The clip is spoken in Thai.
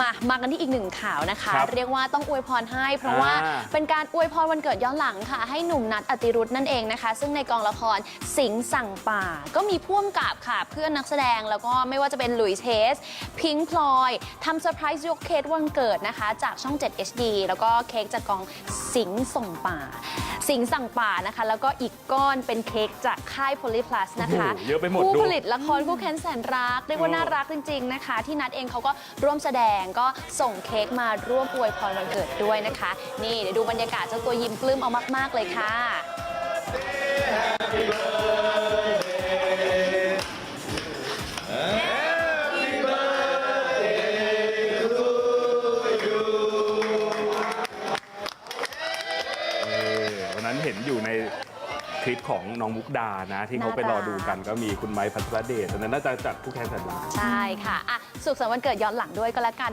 มามากันที่อีกหนึ่งข่าวนะคะ ครับเรียกว่าต้องอวยพรให้ เพราะว่าอ่าเป็นการอวยพรวันเกิดย้อนหลังค่ะ ให้หนุ่มนัทอติรุธนั่นเองนะคะ ซึ่งในกองละครสิงห์สั่งป่า ก็มีพ่วงกับค่ะ เพื่อนนักแสดงแล้วก็ไม่ว่าจะเป็นหลุยส์เทสพิงค์พลอยทำเซอร์ไพรส์ยกเค้กวันเกิดนะคะ จากช่อง 7 HD แล้วก็เค้กจากกองสิงห์ส่งป่า สิงห์สั่งป่านะคะ แล้วก็อีกก้อนเป็นเค้กจากค่ายโพลีพลัสนะคะโอ้โหเยอะไปหมดผู้ดู ผลิต ละครคู่แค้นแสนรักเรียกว่าน่ารักจริง ๆ นะคะ ที่นัดเองเขาก็ร่วมแสดงก็ส่งเค้กมาร่วมอวยพรวันเกิดด้วยนะคะ นี่เดี๋ยวดูบรรยากาศเจ้าตัวยิ้มปลื้มเอามาก ๆ เลยค่ะ เออวันนั้นเห็นอยู่ใน คลิปของน้องมุกดานะ ที่เขาไปรอดูกันก็มีคุณไม้พัทรเดชตอนนั้นน่าจะจัดผู้แทนสันรักใช่ค่ะอะสุขสันต์วันเกิดย้อนหลังด้วยก็แล้วกัน